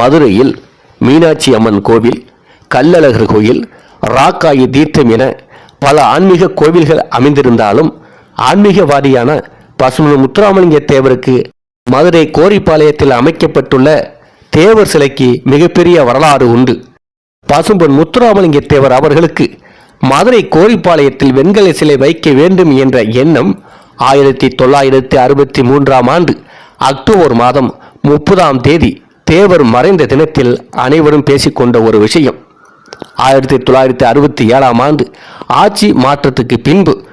மதுரையில் மீனாட்சி அம்மன் கோவில் கல்லழகர் கோயில் ராக்காயி தீர்த்தம் என பல ஆன்மீக கோவில்கள் அமைந்திருந்தாலும் ஆன்மீகவாதியான பசுமன் முத்துராமலிங்க தேவருக்கு மதுரை கோரிப்பாளையத்தில் அமைக்கப்பட்டுள்ள தேவர் சிலைக்கு மிகப்பெரிய வரலாறு உண்டு. பசும்பொன் முத்துராமலிங்க தேவர் அவர்களுக்கு மதுரை கோரிப்பாளையத்தில் வெண்கல சிலை வைக்க வேண்டும் என்ற எண்ணம் ஆயிரத்தி தொள்ளாயிரத்தி அறுபத்தி மூன்றாம் ஆண்டு அக்டோபர் மாதம் முப்பதாம் தேதி தேவர் மறைந்த தினத்தில் அனைவரும் பேசிக்கொண்ட ஒரு விஷயம். ஆயிரத்தி தொள்ளாயிரத்தி அறுபத்தி ஏழாம் ஆண்டு ஆட்சி மாற்றத்துக்கு பின்பு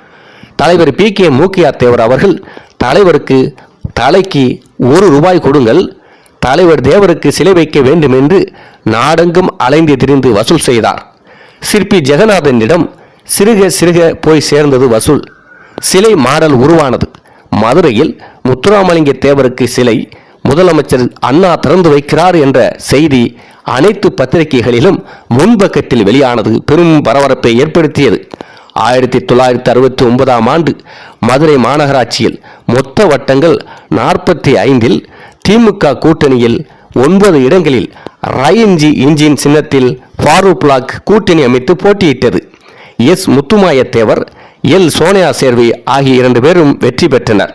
தலைவர் பி. கே. மூக்கியார் தேவர் அவர்கள் தலைவருக்கு தலைக்கு ஒரு ரூபாய் கொடுங்கள் தலைவர் தேவருக்கு சிலை வைக்க வேண்டும் என்று நாடெங்கும் அலைந்து திரிந்து வசூல் செய்தார். சிற்பி ஜெகநாதனிடம் சிறுக சிறுக போய் சேர்ந்தது வசூல். சிலை மாடல் உருவானது. மதுரையில் முத்துராமலிங்க தேவருக்கு சிலை முதலமைச்சர் அண்ணா திறந்து வைக்கிறார் என்ற செய்தி அனைத்து பத்திரிகைகளிலும் முன்பக்கத்தில் வெளியானது. பெரும் பரபரப்பை ஏற்படுத்தியது. ஆயிரத்தி தொள்ளாயிரத்தி அறுபத்தி ஒன்பதாம் ஆண்டு மதுரை மாநகராட்சியில் மொத்த வட்டங்கள் நாற்பத்தி ஐந்தில் திமுக கூட்டணியில் ஒன்பது இடங்களில் ரயின்ஜி இன்ஜின் சின்னத்தில் ஃபாரூக் பிளாக் கூட்டணி அமைத்து போட்டியிட்டது. எஸ் முத்துமாயத்தேவர் எல் சோனியா சேர்வி ஆகிய இரண்டு பேரும் வெற்றி பெற்றனர்.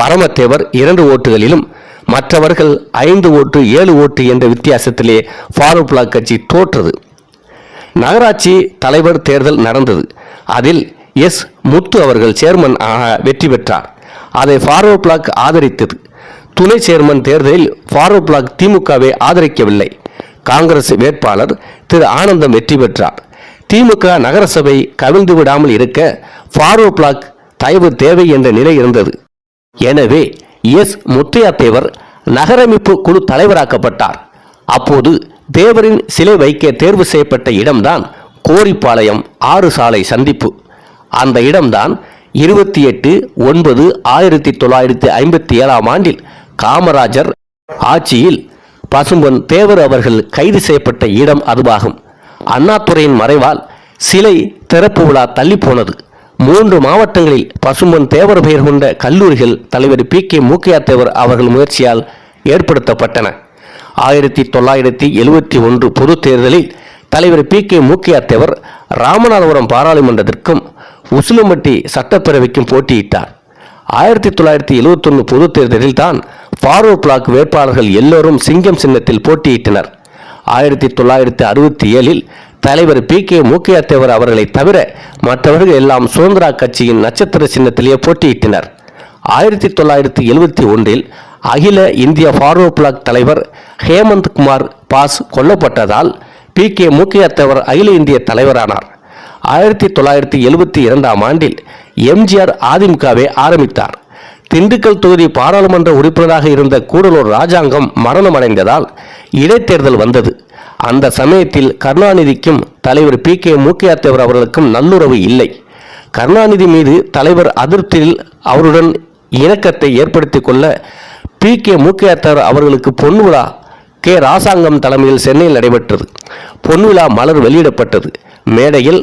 பரமத்தேவர் இரண்டு ஓட்டுகளிலும் மற்றவர்கள் ஐந்து ஓட்டு ஏழு ஓட்டு என்ற வித்தியாசத்திலே ஃபாரூக் பிளாக் கட்சி தோற்றது. நகராட்சி தலைவர் தேர்தல் நடந்தது. அதில் எஸ். முத்து அவர்கள் சேர்மன் ஆக வெற்றி பெற்றார். அதை ஃபார்வர்ட் பிளாக் ஆதரித்தது. துணை சேர்மன் தேர்தலில் ஃபார்வர்ட் பிளாக் திமுகவை ஆதரிக்கவில்லை. காங்கிரஸ் வேட்பாளர் திரு. ஆனந்தம் வெற்றி பெற்றார். திமுக நகரசபை கவிழ்ந்து விடாமல் இருக்க ஃபார்வர்ட் பிளாக் தயவு தேவை என்ற நிலை இருந்தது. எனவே எஸ். முத்தையா தேவர் நகரமைப்பு குழு தலைவராக்கப்பட்டார். அப்போது தேவரின் சிலை வைக்க தேர்வு செய்யப்பட்ட இடம்தான் கோரிப்பாளையம் ஆறு சாலை சந்திப்பு. அந்த இடம்தான் இருபத்தி எட்டு ஒன்பது ஆயிரத்தி தொள்ளாயிரத்தி ஐம்பத்தி ஏழாம் ஆண்டில் காமராஜர் ஆட்சியில் பசும்பொன் தேவர் அவர்கள் கைது செய்யப்பட்ட இடம் அதுவாகும். அண்ணாதுரையின் மறைவால் சிலை திறப்பு விழா தள்ளி போனது மூன்று மாவட்டங்களில் பசும்பொன் தேவர் பெயர் கொண்ட கல்லூரிகள் தலைவர் பி கே மூக்கையா தேவர் அவர்கள் முயற்சியால் ஏற்படுத்தப்பட்டன. ஆயிரத்தி தொள்ளாயிரத்தி எழுபத்தி ஒன்று பொது தேர்தலில் தலைவர் பி கே மூக்கையா தேவர் ராமநாதபுரம் பாராளுமன்றத்திற்கும் உசிலம்பட்டி சட்டப்பேரவைக்கும் போட்டியிட்டார். ஆயிரத்தி தொள்ளாயிரத்தி எழுபத்தொன்று பொது தேர்தலில் தான் ஃபாரூக் பிளாக் வேட்பாளர்கள் எல்லோரும் சிங்கம் சின்னத்தில் போட்டியிட்டனர். ஆயிரத்தி தொள்ளாயிரத்தி அறுபத்தி ஏழில் தலைவர் பி கே மூக்கையாத்தேவர் அவர்களை தவிர மற்றவர்கள் எல்லாம் சுதந்திரா கட்சியின் நட்சத்திர சின்னத்திலேயே போட்டியிட்டனர். ஆயிரத்தி தொள்ளாயிரத்தி எழுபத்தி ஒன்றில் அகில இந்திய ஃபார்வர்ட் பிளாக் தலைவர் ஹேமந்த் குமார் பாஸ் கொல்லப்பட்டதால் பி கே மூக்கையாத்தேவர் அகில இந்திய தலைவரானார். ஆயிரத்தி தொள்ளாயிரத்தி எழுபத்தி இரண்டாம் ஆண்டில் எம்ஜிஆர் அதிமுகவை ஆரம்பித்தார். திண்டுக்கல் தொகுதி பாராளுமன்ற உறுப்பினராக இருந்த கூடலூர் ராஜாங்கம் மரணமடைந்ததால் இடைத்தேர்தல் வந்தது. அந்த சமயத்தில் கருணாநிதிக்கும் தலைவர் பி கே மூக்கையாத்தேவர் அவர்களுக்கும் நல்லுறவு இல்லை. கருணாநிதி மீது தலைவர் அதிருப்தியில் அவருடன் இணக்கத்தை ஏற்படுத்திக் கொள்ள பி கே மூக்கையாத்தேவர் அவர்களுக்கு பொன் விழா கே ராசாங்கம் தலைமையில் சென்னையில் நடைபெற்றது. பொன்விழா மலர் வெளியிடப்பட்டது. மேடையில்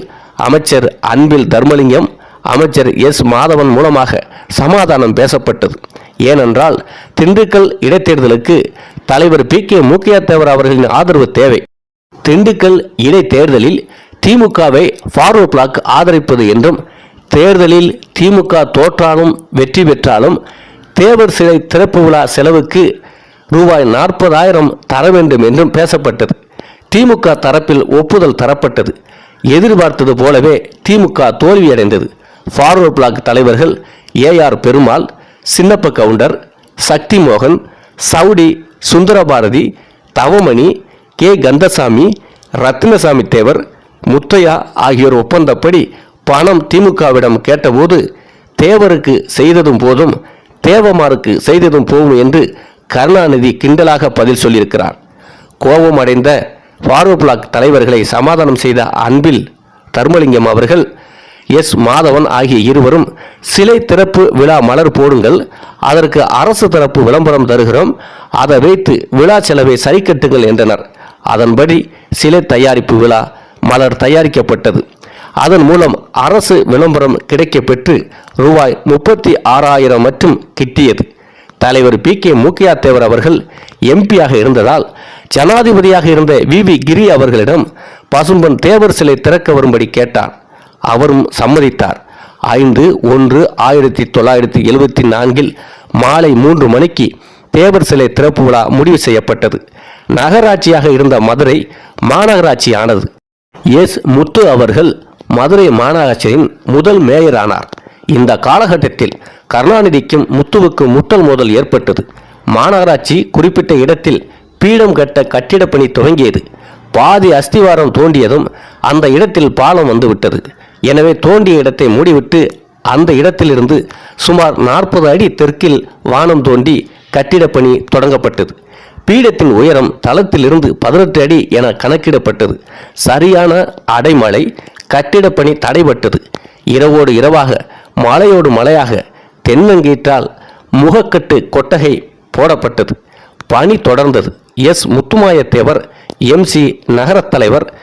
அமைச்சர் அன்பில் தர்மலிங்கம் அமைச்சர் எஸ் மாதவன் மூலமாக சமாதானம் பேசப்பட்டது. ஏனென்றால் திண்டுக்கல் இடைத்தேர்தலுக்கு தலைவர் பி கே மூக்கையாத்தேவர் அவர்களின் ஆதரவு தேவை. திண்டுக்கல் இடைத்தேர்தலில் திமுகவை ஃபார்வர்ட் பிளாக் ஆதரிப்பது என்றும் தேர்தலில் திமுக தோற்றாலும் வெற்றி பெற்றாலும் தேவர் சிலை திறப்பு விழா செலவுக்கு ரூபாய் நாற்பதாயிரம் தர வேண்டும் என்றும் பேசப்பட்டது. திமுக தரப்பில் ஒப்புதல் தரப்பட்டது. எதிர்பார்த்தது போலவே திமுக தோல்வியடைந்தது. ஃபார்வர்ட் பிளாக் தலைவர்கள் ஏஆர் பெருமாள் சின்னப்ப கவுண்டர் சக்தி மோகன் சவுடி சுந்தரபாரதி தவமணி கே கந்தசாமி ரத்தினசாமி தேவர் முத்தையா ஆகியோர் ஒப்பந்தப்படி பணம் திமுகவிடம் கேட்டபோது தேவருக்கு செய்ததும் போதும் தேவமாருக்கு செய்ததும் போகும் என்று கருணாநிதி கிண்டலாக பதில் சொல்லியிருக்கிறார். கோபமடைந்த ஃபார்வர்ட் பிளாக் தலைவர்களை சமாதானம் செய்த அன்பில் தர்மலிங்கம் அவர்கள் எஸ் மாதவன் ஆகிய இருவரும் சிலை திறப்பு விழா மலர் போடுங்கள் அதற்கு அரசு தரப்பு விளம்பரம் தருகிறோம் அதை வைத்து விழா செலவை சரிக்கட்டுங்கள் என்றனர். அதன்படி சிலை தயாரிப்பு விழா மலர் தயாரிக்கப்பட்டது. அதன் மூலம் அரசு விளம்பரம் கிடைக்கப்பெற்று ரூபாய் முப்பத்தி ஆறாயிரம் மற்றும் கிட்டியது. தலைவர் பி கே மூக்கையா தேவர் அவர்கள் எம்பியாக இருந்ததால் ஜனாதிபதியாக இருந்த வி வி கிரி அவர்களிடம் பசும்பன் தேவர் சிலை திறக்க வரும்படி கேட்டார். அவரும் சம்மதித்தார். ஐந்து ஒன்று ஆயிரத்தி தொள்ளாயிரத்தி எழுபத்தி நான்கில் மாலை மூன்று மணிக்கு தேவர் சிலை திறப்பு விழா முடிவு செய்யப்பட்டது. நகராட்சியாக இருந்த மதுரை மாநகராட்சி ஆனது எஸ். முத்து அவர்கள் மதுரை மாநகராட்சியின் முதல் மேயர் ஆனார் இந்த காலகட்டத்தில் கருணாநிதிக்கும் முத்துவுக்கும் முட்டல் மோதல் ஏற்பட்டது. மாநகராட்சி குறிப்பிட்ட இடத்தில் பீடம் கட்ட கட்டிடப் பணி துவங்கியது. பாதி அஸ்திவாரம் தோண்டியதும் அந்த இடத்தில் பாலம் வந்துவிட்டது. எனவே தோண்டிய இடத்தை மூடிவிட்டு அந்த இடத்திலிருந்து சுமார் நாற்பது அடி தெற்கில் வானம் தோண்டி கட்டிடப் பணி தொடங்கப்பட்டது. பீடத்தின் உயரம் தளத்திலிருந்து பதினெட்டு அடி என கணக்கிடப்பட்டது. சரியான அடைமழை கட்டிடப்பணி தடைபட்டது. இரவோடு இரவாக மலையோடு மலையாக தென்னங்கீற்றால் முகக்கட்டு கொட்டகை போடப்பட்டது. பணி தொடர்ந்தது. எஸ். முத்துமாயத்தேவர் எம்சி நகரத் தலைவர்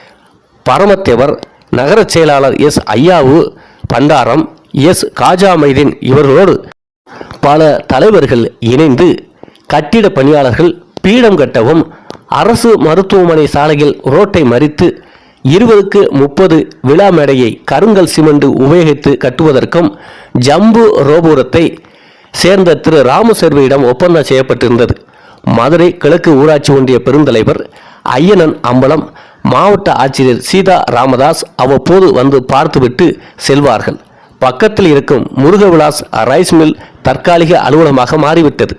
பரமத்தேவர் நகரச் செயலாளர் எஸ். ஐயாவு பண்டாரம் எஸ். காஜா மைதீன் இவர்களோடு பல தலைவர்கள் இணைந்து கட்டிட பணியாளர்கள் பீடம் கட்டவும் அரசு மருத்துவமனை சாலையில் ரோட்டை மறித்து இருபதுக்கு முப்பது விழா மேடையை கருங்கல் சிமெண்ட் உபயோகித்து கட்டுவதற்கும் ஜம்பு ரோபுரத்தை சேர்ந்த திரு ராமசெர்வியிடம் ஒப்பந்தம் செய்யப்பட்டிருந்தது. மதுரை கிழக்கு ஊராட்சி ஒன்றிய பெருந்தலைவர் ஐயனன் அம்பலம் மாவட்ட ஆட்சியர் சீதா ராமதாஸ் அவ்வப்போது வந்து பார்த்துவிட்டு செல்வார்கள். பக்கத்தில் இருக்கும் முருகவிலாஸ் ரைஸ் மில் தற்காலிக அலுவலகமாக மாறிவிட்டது.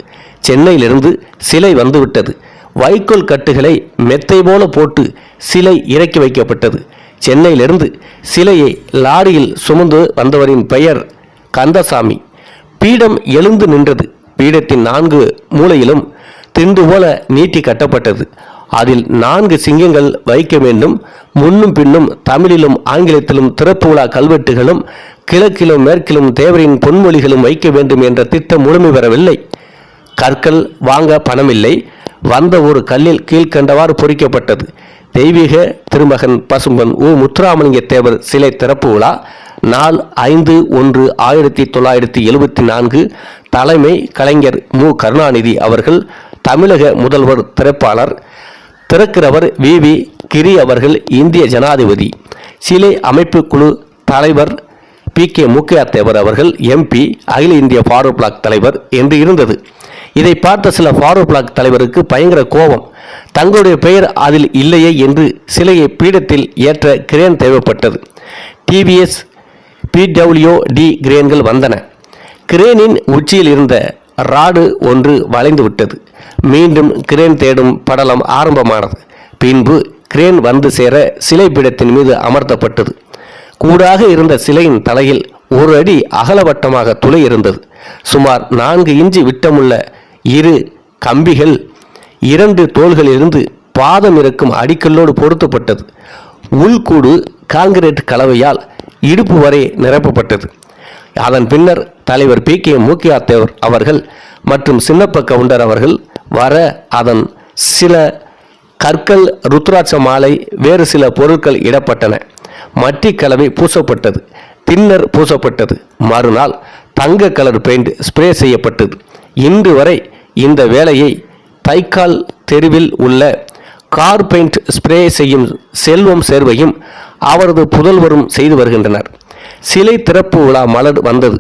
சென்னையிலிருந்து சிலை வந்துவிட்டது. வைக்கோல் கட்டுகளை மெத்தை போல போட்டு சிலை இறக்கி வைக்கப்பட்டது. சென்னையிலிருந்து சிலையை லாரியில் சுமந்து வந்தவரின் பெயர் கந்தசாமி. பீடம் எழுந்து நின்றது. பீடத்தின் நான்கு மூலையிலும் திண்டு போல நீட்டி கட்டப்பட்டது. அதில் நான்கு சிங்கங்கள் வைக்க வேண்டும். முன்னும் பின்னும் தமிழிலும் ஆங்கிலத்திலும் திறப்பு விழா கல்வெட்டுகளும் கிழக்கிலும் மேற்கிலும் தேவரின் பொன்மொழிகளும் வைக்க வேண்டும் என்ற திட்டம் முழுமை பெறவில்லை. கற்கள் வாங்க பணமில்லை. வந்த ஒரு கல்லில் கீழ்க்கண்டவாறு பொறிக்கப்பட்டது. தெய்வீக திருமகன் பசும்பன் உ. முத்துராமலிங்க தேவர் சிலை திறப்பு விழா நாள் ஐந்து ஒன்று ஆயிரத்தி தொள்ளாயிரத்தி எழுபத்தி நான்கு. தலைமை கலைஞர் மு. கருணாநிதி அவர்கள் தமிழக முதல்வர் திறப்பாளர் திறக்கிறவர் வி. வி. கிரி அவர்கள் இந்திய ஜனாதிபதி. சிலை அமைப்பு குழு தலைவர் பி கே முக்கையா தேவர் அவர்கள் எம்பி அகில இந்திய ஃபார்வர்ட் பிளாக் தலைவர் என்று இருந்தது. இதை பார்த்த சில ஃபார்வர்ட் பிளாக் தலைவருக்கு பயங்கர கோபம். தங்களுடைய பெயர் அதில் இல்லையே என்று சிலையை பீடத்தில் ஏற்ற கிரேன் தேவைப்பட்டது. டிவிஎஸ் பிடபிள்யூ டி கிரேன்கள் வந்தன. கிரேனின் உச்சியில் இருந்த ராடு ஒன்று வளைந்து விட்டது. மீண்டும் கிரேன் தேடும் படலம் ஆரம்பமானது. பின்பு கிரேன் வந்து சேர சிலை பீடத்தின் மீது அமர்த்தப்பட்டது. கூடாக இருந்த சிலையின் தலையில் ஒரு அடி அகலவட்டமாக துளை இருந்தது. சுமார் நான்கு இன்ச்சு விட்டமுள்ள இரு கம்பிகள் இரண்டு தோள்களிலிருந்து பாதம் இருக்கும் அடிக்கல்லோடு பொருத்தப்பட்டது. உள்கூடு கான்கிரீட் கலவையால் இடுப்பு வரை நிரப்பப்பட்டது. அதன் பின்னர் தலைவர் பி. கே. மூக்கியாத்தேவர் அவர்கள் மற்றும் சின்னப்ப கவுண்டர் அவர்கள் வர அதன் சில கற்கள் ருத்ராட்ச மாலை வேறு சில பொருட்கள் இடப்பட்டன. மட்டி கலவை பூசப்பட்டது தின்னர் பூசப்பட்டது. மறுநாள் தங்க கலர் பெயிண்ட் ஸ்ப்ரே செய்யப்பட்டது. இன்று வரை இந்த வேலையை தைக்கால் தெருவில் உள்ள கார் பெயிண்ட் ஸ்ப்ரே செய்யும் செல்வம் சேர்வையும் அவரது புதல்வரும் செய்து வருகின்றனர். சிலை திறப்பு விழா மலர் வந்தது.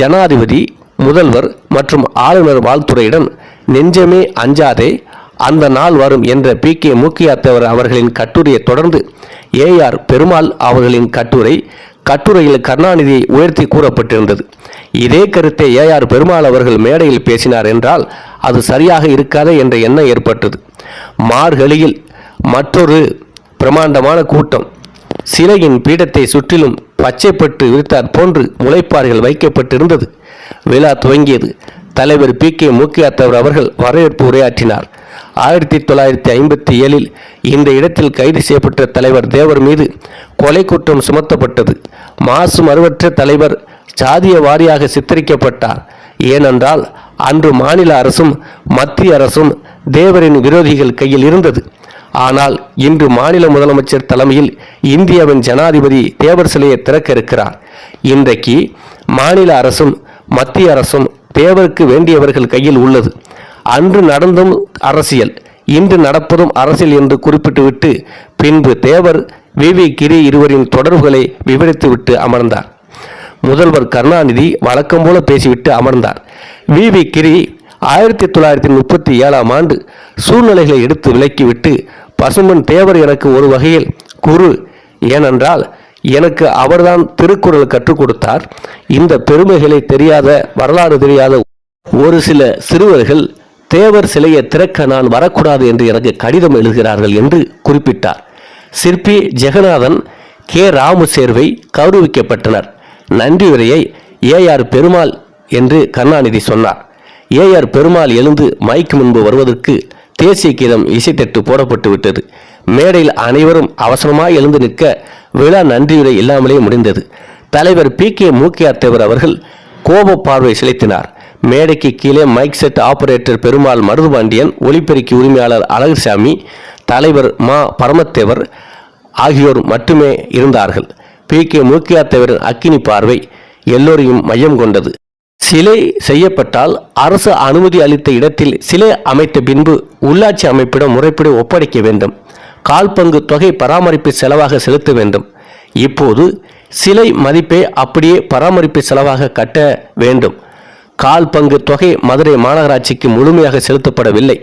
ஜனாதிபதி முதல்வர் மற்றும் ஆளுநர் வாழ்த்துறையுடன் நெஞ்சமே அஞ்சாதே அந்த நாள் வரும் என்ற பி கே மூக்கியாத்தவர் அவர்களின் கட்டுரையை தொடர்ந்து ஏஆர் பெருமாள் அவர்களின் கட்டுரை கட்டுரையில் கருணாநிதியை உயர்த்தி கூறப்பட்டிருந்தது. இதே கருத்தை ஏஆர் பெருமாள் அவர்கள் மேடையில் பேசினார் என்றால் அது சரியாக இருக்காதே என்ற எண்ணம் ஏற்பட்டது. மார்கழியில் மற்றொரு பிரமாண்டமான கூட்டம். சிலையின் பீடத்தை சுற்றிலும் பச்சைப்பட்டு விரித்தாற் போன்று முளைப்பாறைகள் வைக்கப்பட்டிருந்தது. விழா துவங்கியது. தலைவர் பி கே மூக்கியாத்தவர் அவர்கள் வரவேற்பு உரையாற்றினார். ஆயிரத்தி தொள்ளாயிரத்தி ஐம்பத்தி ஏழில் இந்த இடத்தில் கைது செய்யப்பட்ட தலைவர் தேவர் மீது கொலை குற்றம் சுமத்தப்பட்டது. மாசு மறுவற்ற தலைவர் சாதிய வாரியாக சித்தரிக்கப்பட்டார். ஏனென்றால் அன்று மாநில அரசும் மத்திய அரசும் தேவரின் விரோதிகள் கையில் இருந்தது. ஆனால் இன்று மாநில முதலமைச்சர் தலைமையில் இந்தியாவின் ஜனாதிபதி தேவர் சிலையை திறக்க இருக்கிறார் இன்றைக்கு மாநில அரசும் மத்திய அரசும் தேவருக்கு வேண்டியவர்கள் கையில் உள்ளது. அன்று நடந்தும் அரசியல் இன்று நடப்பதும் அரசியல் என்று குறிப்பிட்டுவிட்டு பின்பு தேவர் வி. வி. கிரி இருவரின் தொடர்புகளை விவரித்துவிட்டு அமர்ந்தார். முதல்வர் கருணாநிதி வழக்கம் போல பேசிவிட்டு அமர்ந்தார். வி. வி. கிரி ஆயிரத்தி தொள்ளாயிரத்தி முப்பத்தி ஏழாம் ஆண்டு சூழ்நிலைகளை எடுத்து விலக்கிவிட்டு பசுமன் தேவர் எனக்கு ஒரு வகையில் குரு ஏனென்றால் எனக்கு அவர்தான் திருக்குறள் கற்றுக் கொடுத்தார். இந்த பெருமைகளை தெரியாத வரலாறு தெரியாத ஒரு சில சிறுவர்கள் தேவர் சிலையை திறக்க நான் வரக்கூடாது என்று எனக்கு கடிதம் எழுதுகிறார்கள் என்று குறிப்பிட்டார். சிற்பி ஜெகநாதன் கே. ராமு சேர்வை கௌரவிக்கப்பட்டனர். நன்றி உரையை ஏஆர் பெருமாள் என்று கருணாநிதி சொன்னார். ஏஆர் பெருமாள் எழுந்து மைக்கு முன்பு வருவதற்கு தேசிய கீதம் இசைத்தட்டு போடப்பட்டு விட்டது. மேடையில் அனைவரும் அவசரமாய் எழுந்து நிற்க விழா நன்றியுரை இல்லாமலே முடிந்தது. தலைவர் பி. கே. மூக்கியாத்தேவர் அவர்கள் கோப பார்வை செலுத்தினார். மேடைக்கு கீழே mic set operator Perumal Maruthupandian ஒலிபெருக்கி உரிமையாளர் அழகுசாமி தலைவர் மா பரமத்தேவர் ஆகியோர் மட்டுமே இருந்தார்கள். பி. கே. மூக்கியாத்தேவரின் அக்கினி பார்வை எல்லோரையும் மையம் கொண்டது. சிலை செய்யப்பட்டால் அரசு அனுமதி அளித்த இடத்தில் சிலை அமைத்த பின்பு உள்ளாட்சி அமைப்பிடம் முறைப்படி ஒப்படைக்க வேண்டும். கால் பங்கு தொகை பராமரிப்பு செலவாக செலுத்த வேண்டும். இப்போது சிலை மதிப்பை அப்படியே பராமரிப்பு செலவாக கட்ட வேண்டும். கால் பங்கு தொகை மதுரை மாநகராட்சிக்கு முழுமையாக செலுத்தப்படவில்லை.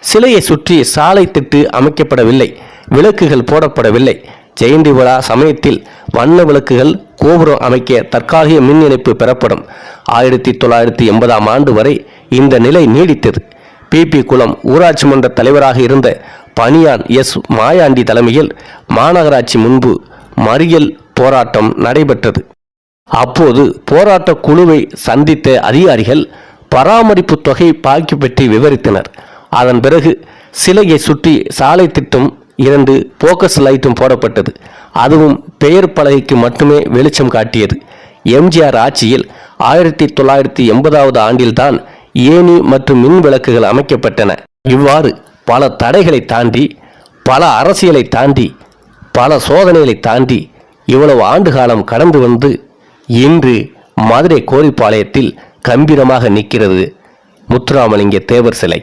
சிலையை சுற்றி சாலை திட்டு அமைக்கப்படவில்லை. விளக்குகள் போடப்படவில்லை. ஜெயந்தி விழா சமயத்தில் வண்ண விளக்குகள் கோபுரம் அமைக்க தற்காலிக மின் இணைப்பு பெறப்படும். ஆயிரத்தி தொள்ளாயிரத்தி எண்பதாம் ஆண்டு வரை இந்த நிலை நீடித்தது. பிபி குளம் ஊராட்சி மன்ற தலைவராக இருந்த பனியான் எஸ். மாயாண்டி தலைமையில் மாநகராட்சி முன்பு மறியல் போராட்டம் நடைபெற்றது. அப்போது போராட்ட குழுவை சந்தித்த அதிகாரிகள் பராமரிப்பு தொகை பாக்கி பற்றி விவரித்தனர். அதன் பிறகு சிலையை சுற்றி சாலை திட்டம் இரண்டு போக்கஸ் லைட்டும் போடப்பட்டது. அதுவும் பெயர் பலகைக்கு மட்டுமே வெளிச்சம் காட்டியது. எம்ஜிஆர் ஆட்சியில் ஆயிரத்தி தொள்ளாயிரத்தி எண்பதாவது ஆண்டில்தான் ஏணி மற்றும் மின் விளக்குகள் அமைக்கப்பட்டன. இவ்வாறு பல தடைகளை தாண்டி பல அரசியலை தாண்டி பல சோதனைகளை தாண்டி இவ்வளவு ஆண்டு காலம் கடந்து வந்து இன்று மதுரை கோரிப்பாளையத்தில் கம்பீரமாக நிற்கிறது முத்துராமலிங்க தேவர் சிலை.